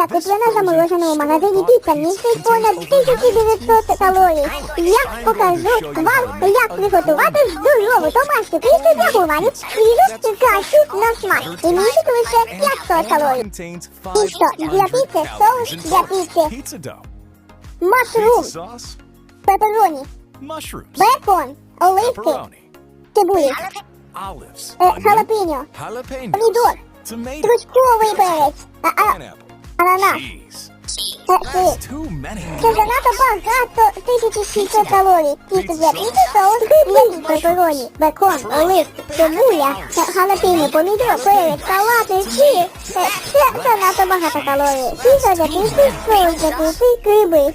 Ця куплена заморожена у магазині містить понад 1900 калорій. Я покажу вам, як приготувати здорову домашню піцу для гурманів, свіжу, кращу на смак. І містить лише 500 калорій. Five для піци, соус для піци, машрум, пепероні, бекон, оливки, цибулі, е, халапеньо, помідор, стручковий перець, а, а, pineapple, ананас. Е, е. Це занадто багато 1700 калорій. Під запіти соус, м'які пеппероні, бекон, оливки, цибуля, галатини, помідор, перець, салатний чир. Занадто багато калорій. Тісто для піци, соус для піци, гриби.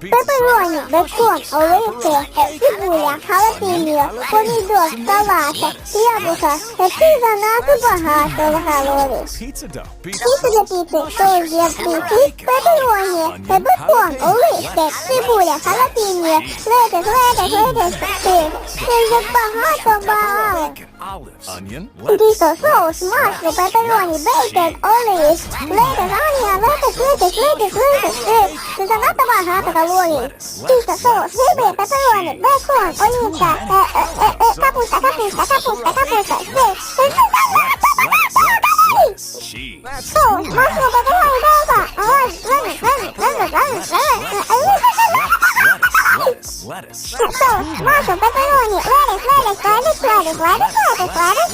Пепероні, бекон, оливки, цибуля, халапіньо, помідор, салати, яблука. Це все занадто багато калорій. pizza для піци, соус для піци, пепероні, бекон, оливки, цибуля, халапіньо, летиш, летиш, летиш, сир. Це вже багато багато. Тісто, соус, масло, пепероні, бейкон, and orange, lettuce, onion, lettuce, lettuce, lettuce, lettuce, lettuce. Sitä kattavaa haatakaluolia. Pizza sauce, hybrid, pepperoni, bacon, oliitta, kapusta, kapusta, kapusta, kapusta. Se, se, se, So, Mario, but why is that? Oh, run, run, run, run, run. So, Mario, pepperoni, lettuce, lettuce, lettuce, lettuce, lettuce, lettuce.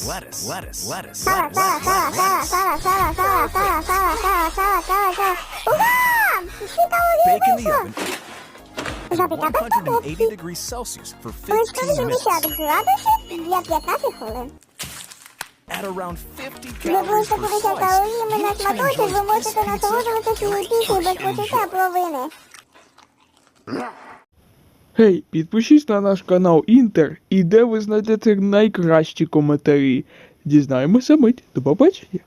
lettuce, lettuce, lettuce, Bake in the oven. at 180 degrees Celsius for 15 minutes. At around 50 calories per slice, Гей, підпишись на наш канал Інтер, і де ви знайдете найкращі коментарі. Дізнаємося мить. До побачення.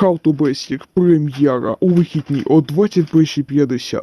How to прем'єра у вихідні о 21.50.